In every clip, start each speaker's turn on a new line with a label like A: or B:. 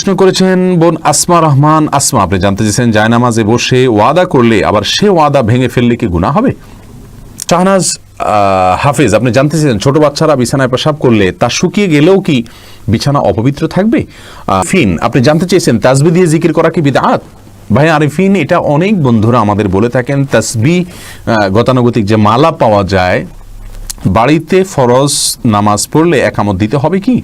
A: প্রশ্ন করেছেন বোন আসমা রহমান। আসমা, আপনি জানতে চেয়েছেন জায়নামাজে বসে ওয়াদা করলে আবার সে ওয়াদা ভেঙে ফেললে কি গুণা হবে? শাহনাজ হাফিজ, আপনি জানতে চেয়েছেন ছোট বাচ্চারা বিছানায় পেশাব করলে তা শুকিয়ে গেলেও কি বিছানা অপবিত্র থাকবে? ফিন, আপনি জানতে চেয়েছেন তাজবি দিয়ে জিকির করা কি বিদাত? ভাই, আরিফিন, এটা অনেক বন্ধুরা আমাদের বলে থাকেন, তাসবি গতানুগতিক যে মালা পাওয়া যায়, বাড়িতে ফরজ নামাজ পড়লে একামত দিতে হবে কি?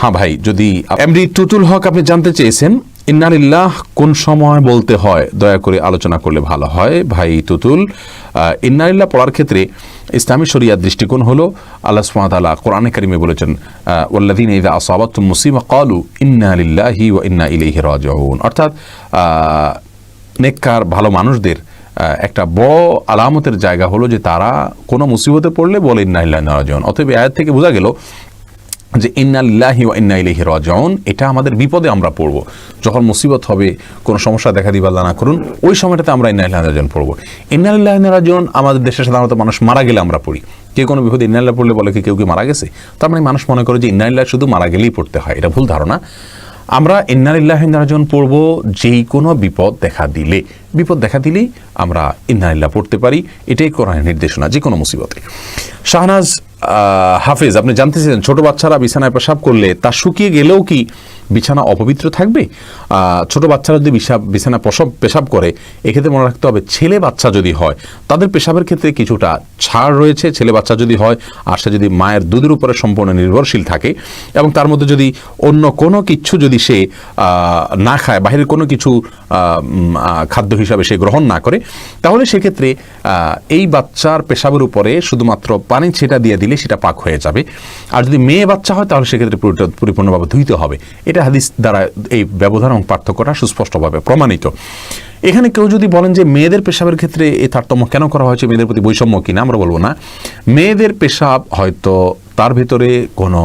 A: হ্যাঁ ভাই, যদি এমডি টুতুল হক আপনি জানতে চেয়েছেন, ইন্নালিল্লাহ, কোন সময় বলতে হয়? দয়া করে আলোচনা করলে ভালো হয়। ভাই তুতুল ইন্নালিল্লাহ পড়ার ক্ষেত্রে ইসলামী শরিয়ার দৃষ্টিকোণ হলো, আল্লাহ সুমাতালা কোরআনে কারিমে বলেছেন ওল্লাদিন ইদা আসাবাত মুসিমা কালু ইন্না লিল্লাহি ও ইন্না ইলাইহি রাজিউন। অর্থাৎ নেককার, ভালো মানুষদের একটা বড় আলামতের জায়গা হলো যে তারা কোনো মুসিবতে পড়লে বলে ইন্নাইল্লাহ রাজন অতএব আয়াত থেকে বোঝা গেল যে ইন্নাল্লাহি ওয়া ইন্না ইলাইহি রাজিউন এটা আমাদের বিপদে আমরা পড়ব। যখন মুসিবত হবে, কোনো সমস্যা দেখা দিবা না করুন, ওই সময়টাতে আমরা ইন্নাল্লাহ রাজন পড়ব। ইন্নাল্লাহ রাজন আমাদের দেশে সাধারণত মানুষ মারা গেলে আমরা পড়ি। কে কোনো বিপদে ইন্নাল্লাহ পড়লে বলে কি কেউ কি মারা গেছে? তার মানে মানুষ মনে করে যে ইন্নাল্লাহ শুধু মারা গেলেই পড়তে হয়, এটা ভুল ধারণা। আমরা ইন্নালিল্লাহ রাজন পড়ব যেই কোনো বিপদ দেখা দিলে। বিপদ দেখা দিলেই আমরা ইন্নালিল্লাহ পড়তে পারি। এটাই কোরআনের নির্দেশনা, যে কোনো মুসিবতে। শাহনাজ হাফিজ আপনি জানতে চেয়েছেন ছোট বাচ্চারা বিছানায় প্রসাব করলে তা শুকিয়ে গেলেও কি বিছানা অপবিত্র থাকবে? ছোট বাচ্চারা যদি বিছানা প্রসব পেশাব করে, এক্ষেত্রে মনে রাখতে হবে ছেলে বাচ্চা যদি হয়, তাদের পেশাবের ক্ষেত্রে কিছুটা ছাড় রয়েছে। ছেলে বাচ্চা যদি হয়, আর সে যদি মায়ের দুধের উপরে সম্পূর্ণ নির্ভরশীল থাকে এবং তার মধ্যে যদি অন্য কোনো কিছু যদি সে না খায়, বাহিরের কোনো কিছু খাদ্য হিসাবে সে গ্রহণ না করে, তাহলে সেক্ষেত্রে এই বাচ্চার পেশাবের উপরে শুধুমাত্র পানি ছেটা দিয়ে দিলে সেটা পাক হয়ে যাবে। আর যদি মেয়ে বাচ্চা হয়, তাহলে সেক্ষেত্রে পরিপূর্ণভাবে ধুইতে হবে। এটা হাদিস দ্বারা এই ব্যবধান এবং পার্থক্যটা সুস্পষ্টভাবে প্রমাণিত। এখানে কেউ যদি বলেন যে মেয়েদের পেশাবের ক্ষেত্রে এই তারতম্য কেন করা হয়েছে, মেয়েদের প্রতি বৈষম্য কিনা আমরা বলব না। মেয়েদের পেশাব হয়তো তার ভেতরে কোনো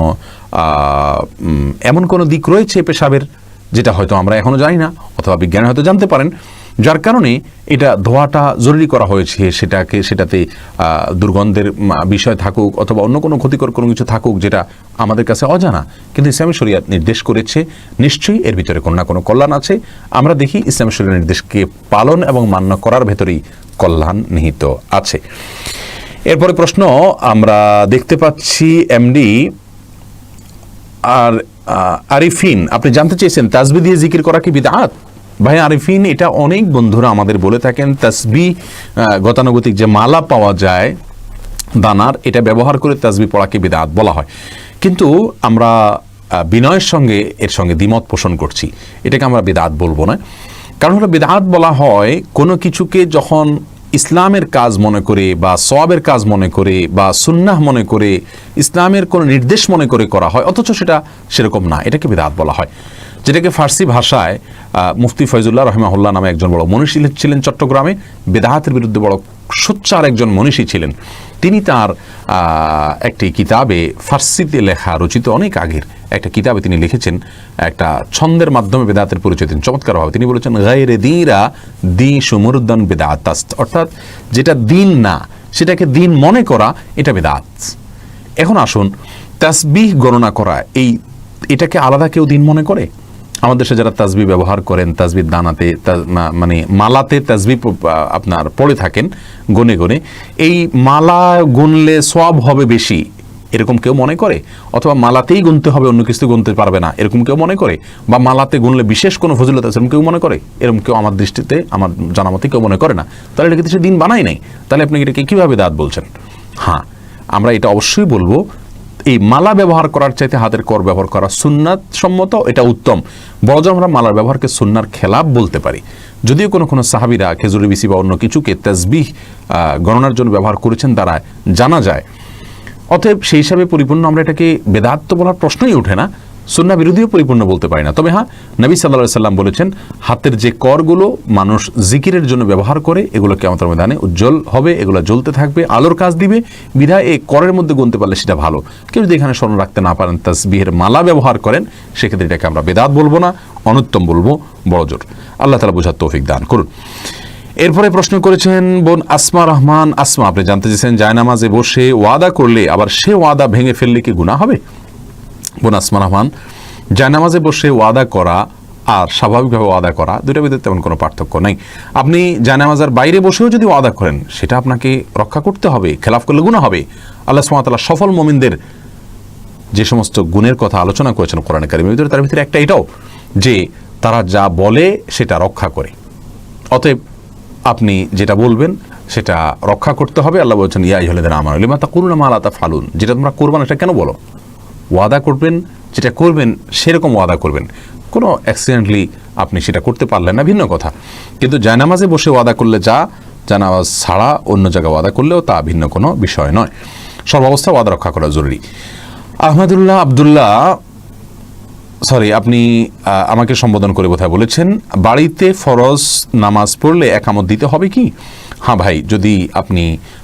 A: এমন কোনো দিক রয়েছে পেশাবের, যেটা হয়তো আমরা এখনও জানি না, অথবা বিজ্ঞানী হয়তো জানতে পারেন। যার কারণে এটা ধোয়াটা জরুরি করা হয়েছে, সেটাকে, সেটাতে দুর্গন্ধের বিষয় থাকুক অথবা অন্য কোনো ক্ষতিকর কোনো কিছু থাকুক যেটা আমাদের কাছে অজানা। কিন্তু ইসলামী শরিয়াত নির্দেশ করেছে, নিশ্চয়ই এর ভিতরে কোনো না কোনো কল্যাণ আছে। আমরা দেখি ইসলামী শরিয়ার নির্দেশকে পালন এবং মান্য করার ভেতরেই কল্যাণ নিহিত আছে। এরপরে প্রশ্ন, আমরা দেখতে পাচ্ছি এমডি আর আরিফিন, আপনি জানতে চেয়েছেন তাসবি দিয়ে জিকির করা কি বিদাত ভাই আরিফিন, এটা অনেক বন্ধুরা আমাদের বলে থাকেন, তাসবি গতানুগতিক যে মালা পাওয়া যায়, দানার, এটা ব্যবহার করে তাসবি পড়াকে বিদাত বলা হয়। কিন্তু আমরা বিনয়ের সঙ্গে, এর সঙ্গে দ্বিমত পোষণ করছি। এটাকে আমরা বিদাত বলব না। কারণ হলো, বিদাত বলা হয়, কোনো কিছুকে যখন ইসলামের কাজ মনে করে, বা সওয়াবের কাজ মনে করে, বা সুন্নাহ মনে করে, ইসলামের কোনো নির্দেশ মনে করে করা হয়, অথচ সেটা সেরকম না। এটাকে বিদাত বলা হয়। যেটাকে ফার্সি ভাষায় মুফতি ফয়জুল্লাহ রহমাহুল্লাহ নামে একজন বড় মনীষী ছিলেন চট্টগ্রামে। বেদাহাতের বিরুদ্ধে বড় সোচ্চার একজন মনীষী ছিলেন। তিনি তার একটি কিতাবে ফার্সিতে লেখা রচিত অনেক আগের একটা কিতাবে তিনি লিখেছেন, একটা ছন্দের মাধ্যমে বেদাতের পরিচয় দিন চমৎকারভাবে তিনি বলেছেন গাইরে দিরা দি সুমুরুদ্দান বেদাতাস্ত অর্থাৎ যেটা দিন না, সেটাকে দিন মনে করা, এটা বেদাত এখন আসুন, তাসবিহ গণনা করা, এই এটাকে আলাদা কেউ দিন মনে করে? আমাদের দেশে যারা তাজবি ব্যবহার করেন তাজবির দানাতে মানে মালাতে তাজবি আপনার পড়ে থাকেন গনে গনে, এই মালা গুনলে সব হবে বেশি, এরকম কেউ মনে করে? অথবা মালাতেই গুনতে হবে, অন্য কিছু গুনতে পারবে না, এরকম কেউ মনে করে? বা মালাতে গুনলে বিশেষ কোনো ফজিলত আছে, এরকম কেউ মনে করে? এরকম কেউ আমার দৃষ্টিতে, আমার জানা মতে কেউ মনে করে না। তাহলে এটা কিন্তু সে দিন বানাই নাই? তাহলে আপনি এটাকে কীভাবে দাঁত বলছেন? হ্যাঁ আমরা এটা অবশ্যই বলব এই মালা ব্যবহার করার চাইতে হাতের কর ব্যবহার করা সুন্নাত সম্মত, এটা উত্তম। বড় আমরা মালার ব্যবহারকে সুন্নার খেলাপ বলতে পারি। যদিও কোনো কোনো সাহাবিরা খেজুরি বিসি বা অন্য কিছুকে তেজবিহ গণনার জন্য ব্যবহার করেছেন তারা জানা যায়। অতএব সেই হিসাবে পরিপূর্ণ আমরা এটাকে বেদাত্ম বলার প্রশ্নই ওঠে না। সুন্না বিরোধীও পরিপূর্ণ বলতে পারি না। তবে হ্যাঁ নবী সাল্লাহ সাল্লাম বলেছেন, হাতের যে করগুলো মানুষ জিকিরের জন্য ব্যবহার করে, এগুলো কেমন ময়দানে উজ্জ্বল হবে, এগুলো জ্বলতে থাকবে, আলোর কাজ দিবে। বিধায় এই করের মধ্যে গুনতে পারলে সেটা ভালো। কেউ যদি এখানে স্মরণ রাখতে না পারেন, তাসবিহের মালা ব্যবহার করেন, সেক্ষেত্রে এটাকে আমরা বেদাত বলব না, অনুত্তম বলব বড়জোর আল্লাহ তালা বোঝার তৌফিক দান করুন। এরপরে প্রশ্ন করেছেন, বোন আসমা রহমান, আসমা, আপনি জানতে চেয়েছেন, জায়নামাজে বসে ওয়াদা করলে আবার সে ওয়াদা ভেঙে ফেললে কি গুণা হবে? বোন আসমা রহমান জায়নামাজে বসে ওয়াদা করা আর স্বাভাবিকভাবে ওয়াদা করা দুইটার ভিতরে তেমন কোনো পার্থক্য নেই। আপনি জানামাজার বাইরে বসেও যদি ওয়াদা করেন, সেটা আপনাকে রক্ষা করতে হবে, খেলাফ করলে গুণা হবে। আল্লাহ সুমাতাল্লাহ সফল মমিনদের যে সমস্ত গুণের কথা আলোচনা করেছেন কোরআন কারিমের ভিতরে, তার ভিতরে একটা এটাও, যে তারা যা বলে সেটা রক্ষা করে। অতএব আপনি যেটা বলবেন, সেটা রক্ষা করতে হবে। আল্লাহ বলছেন, ইয়া ইহলেদের আমার লিমা করুন আমার আতা ফালুন যেটা তোমরা করবেন এটা কেন বলো? ওয়াদা করবেন, যেটা করবেন সেরকম ওয়াদা করবেন। কোনো অ্যাক্সিডেন্টলি আপনি সেটা করতে পারলেন না, ভিন্ন কথা। কিন্তু জায়নামাজে বসে ওয়াদা করলে যা জানামাজ ছাড়া অন্য জায়গায় ওয়াদা করলেও তা ভিন্ন কোনো বিষয় নয়। সর্বাবস্থা ওয়াদা রক্ষা করা জরুরি। আহমদুল্লাহ আবদুল্লাহ সরি আপনি আমাকে সম্বোধন করে বোধহয় বলেছেন, বাড়িতে ফরজ নামাজ পড়লে একামত দিতে হবে কি? হ্যাঁ ভাই, যদি আপনি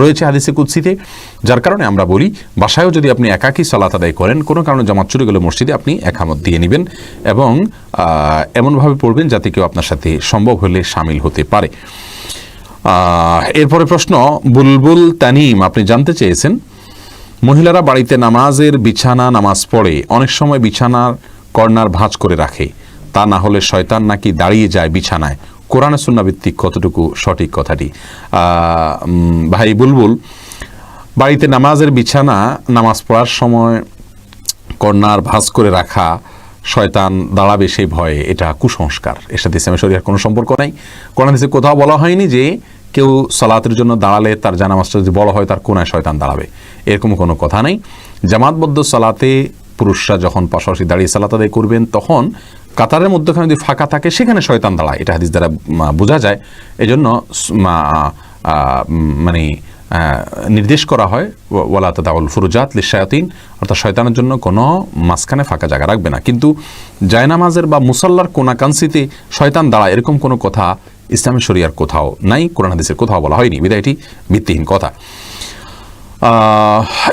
A: রয়েছে হাদিসে কুৎসিতে যার কারণে আমরা বলি, বাসায়ও যদি আপনি একাকী সালাত আদায় করেন, কোনো কারণে জামাত চুরি গেলে মসজিদে আপনি একামত দিয়ে নেবেন এবং এমনভাবে পড়বেন যাতে কেউ আপনার সাথে সম্ভব হলে সামিল হতে পারে। এরপরে প্রশ্ন, বুলবুল তানিম, আপনি জানতে চেয়েছেন, মহিলারা বাড়িতে নামাজের বিছানা নামাজ পড়ে, অনেক সময় বিছানার কর্নার ভাঁজ করে রাখে, তা না হলে শয়তান নাকি দাঁড়িয়ে যায় বিছানায়। কোরআন সুন্নাভিত্তিক কতটুকু সঠিক কথাটি? ভাই বুলবুল, বাড়িতে নামাজের বিছানা, নামাজ পড়ার সময় কর্নার ভাঁজ করে রাখা, শয়তান দাঁড়াবে সেই ভয়ে, এটা কুসংস্কার। এর সাথে ইসলামের শরীরের কোনো সম্পর্ক নাই। কোরআন হাদিসে কোথাও বলা হয়নি যে কেউ সালাতের জন্য দাঁড়ালে তার জানামাজটা যদি বড় হয়, তার কোনায় শয়তান দাঁড়াবে। এরকম কোনো কথা নেই। জামাতবদ্ধ সালাতে পুরুষরা যখন পাশাপাশি দাঁড়িয়ে সালাত আদায় করবেন, তখন কাতারের মধ্যখানে যদি ফাঁকা থাকে, সেখানে শয়তান দাঁড়ায়, এটা হাদিস দ্বারা বোঝা যায়। এজন্য মানে নির্দেশ করা হয় ওয়া- ওয়ালা তাদাউল ফুরুজাত লিশায়াতিন অর্থাৎ শয়তানের জন্য কোনো মাঝখানে ফাঁকা জায়গা রাখবে না। কিন্তু জায়নামাজের বা মুসাল্লার কোনাকাংশিতে শয়তান দাঁড়া এরকম কোনো কথা ইসলামী শরিয়ার কোথাও নাই, কোরআন হাদিসের কোথাও বলা হয়নি। বিদায় এটি ভিত্তিহীন কথা।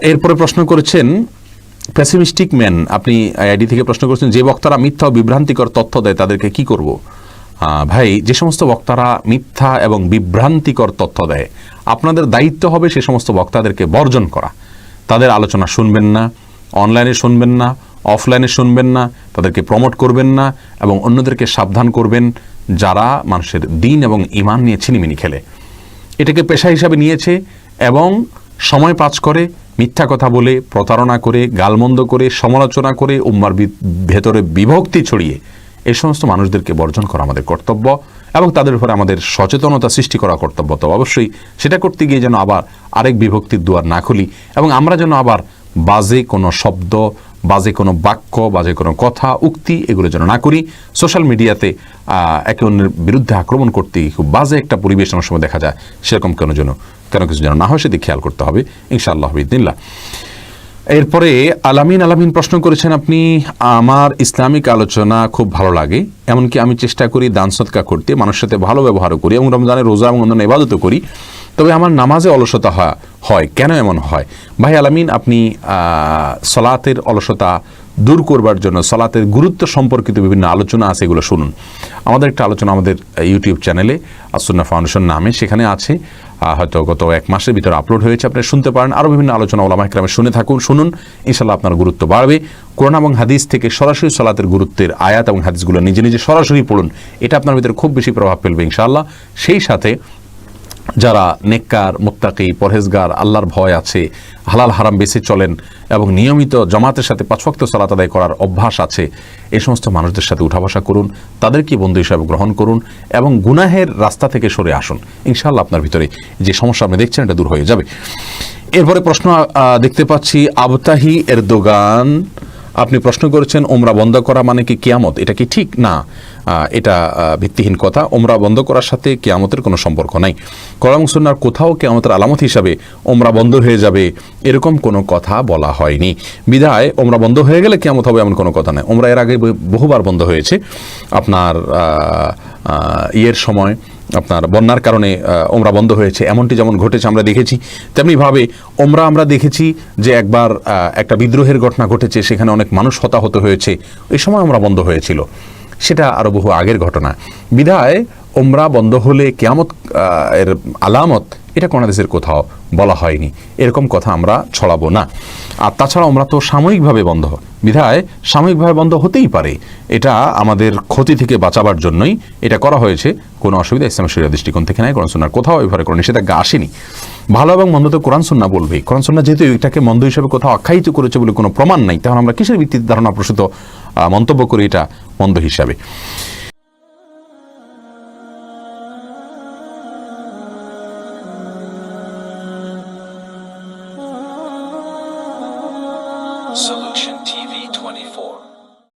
A: এরপরে প্রশ্ন করেছেন প্যাসিমিস্টিক ম্যান আপনি আইডি থেকে প্রশ্ন করেছেন, যে বক্তারা মিথ্যা ও বিভ্রান্তিকর তথ্য দেয়, তাদেরকে কি করব? ভাই, যে সমস্ত বক্তারা মিথ্যা এবং বিভ্রান্তিকর তথ্য দেয়, আপনাদের দায়িত্ব হবে সে সমস্ত বক্তাদেরকে বর্জন করা। তাদের আলোচনা শুনবেন না, অনলাইনে শুনবেন না, অফলাইনে শুনবেন না, তাদেরকে প্রমোট করবেন না এবং অন্যদেরকে সাবধান করবেন যারা মানুষের দিন এবং ইমান নিয়ে ছিনিমিনি খেলে। এটাকে পেশা হিসাবে নিয়েছে এবং সময় পাচ করে, মিথ্যা কথা বলে, প্রতারণা করে, গালমন্দ করে, সমালোচনা করে, উম্মার ভেতরে বিভক্তি ছড়িয়ে এই সমস্ত মানুষদেরকে বর্জন করা আমাদের কর্তব্য এবং তাদের উপরে আমাদের সচেতনতা সৃষ্টি করা কর্তব্য। তো অবশ্যই সেটা করতে গিয়ে যেন আবার আরেক বিভক্তির দুয়ার না খুলি এবং আমরা যেন আবার বাজে কোনো শব্দ বাজে কোনো বাক্য, বাজে কোনো কথা, উক্তি এগুলো যেন না করি। সোশ্যাল মিডিয়াতে একে অন্যের বিরুদ্ধে আক্রমণ করতে খুব বাজে একটা পরিবেশ অনেক সময় দেখা যায়। সেরকম কেন যেন, কেন কিছু যেন না হয় সেদিকে খেয়াল করতে হবে, ইনশাআল্লাহ বিদিল্লা এরপরে আলামিন আলামিন প্রশ্ন করেছেন আপনি, আমার ইসলামিক আলোচনা খুব ভালো লাগে, এমনকি আমি চেষ্টা করি দান সৎকা করতে, মানুষের সাথে ভালো ব্যবহারও করি এবং রমজানের রোজা এবং অন্যান্য ইবাদতও করি। তবে আমার নামাজে অলসতা হয় কেন এমন হয়? ভাই আলামিন, আপনি সলাতের অলসতা দূর করবার জন্য, সলাতের গুরুত্ব সম্পর্কিত বিভিন্ন আলোচনা আছে, এগুলো শুনুন। আমাদের একটা আলোচনা আমাদের ইউটিউব চ্যানেলে আসুন্না ফাউন্ডেশন নামে, সেখানে আছে। হয়তো গত এক মাসের ভিতরে আপলোড হয়েছে, আপনি শুনতে পারেন। আরও বিভিন্ন আলোচনা ওলামা একরামে শুনে থাকুন, শুনুন। ইনশাল্লাহ আপনার গুরুত্ব বাড়বে। কোরআন এবং হাদিস থেকে সরাসরি সলাতের গুরুত্বের আয়াত এবং হাদিসগুলো নিজে নিজে সরাসরি পড়ুন। এটা আপনার ভিতরে খুব বেশি প্রভাব ফেলবে ইনশাআল্লাহ। সেই সাথে যারা নেককার, মুত্তাকি, পরহেজগার, আল্লাহর ভয় আছে, হালাল হারাম বেঁচে চলেন এবং নিয়মিত জমাতের সাথে পাঁচভক্ত সালাত আদায় করার অভ্যাস আছে, এই সমস্ত মানুষদের সাথে উঠা বসা করুন তাদেরকে বন্ধু হিসাবে গ্রহণ করুন এবং গুনাহের রাস্তা থেকে সরে আসুন। ইনশাআল্লাহ আপনার ভিতরে যে সমস্যা আপনি দেখছেন এটা দূর হয়ে যাবে। এরপরে প্রশ্ন দেখতে পাচ্ছি, আবতাহি এর দোগান আপনি প্রশ্ন করেছেন ওমরা বন্ধ করা মানে কি কিয়ামত? এটা কি ঠিক? না। এটা ভিত্তিহীন কথা। ওমরা বন্ধ করার সাথে কিয়ামতের কোনো সম্পর্ক নাই। করম সুন্নার কোথাও কিয়ামতের আলামত হিসাবে ওমরা বন্ধ হয়ে যাবে, এরকম কোনো কথা বলা হয়নি। বিধায় ওমরা বন্ধ হয়ে গেলে কিয়ামত হবে এমন কোনো কথা নেই। ওমরা এর আগে বহুবার বন্ধ হয়েছে। আপনার ইয়ের সময়, আপনার বন্যার কারণে ওমরা বন্ধ হয়েছে। এমনটি যেমন ঘটেছে, আমরা দেখেছি। তেমনিভাবে ওমরা আমরা দেখেছি যে একবার একটা বিদ্রোহের ঘটনা ঘটেছে, সেখানে অনেক মানুষ হতাহত হয়েছে। এই সময় ওমরা বন্ধ হয়েছিল। সেটা আরও বহু আগের ঘটনা। বিধায় ওমরা বন্ধ হলে কেয়ামত এর আলামত, এটা কোনো দেশের কোথাও বলা হয়নি। এরকম কথা আমরা ছড়াবো না। আর তাছাড়া আমরা তো সাময়িকভাবে বন্ধ। বিধায় সাময়িকভাবে বন্ধ হতেই পারে। এটা আমাদের ক্ষতি থেকে বাঁচাবার জন্যই এটা করা হয়েছে। কোনো অসুবিধা ইসলাম শরীর দৃষ্টিকোণ থেকে নাই, কোরআন সুন্নার কোথাও এভাবে কোনো নিষেধাজ্ঞা আসেনি। ভালো এবং মন্দ তো কোরআন সুন্না বলবেই কোরআন সুন্না যেহেতু এটাকে মন্দ হিসেবে কোথাও আখ্যায়িত করেছে বলে কোনো প্রমাণ নাই তখন আমরা কিসের ভিত্তিতে ধারণা প্রসূত মন্তব্য করি এটা? মন্দ হিসাবে।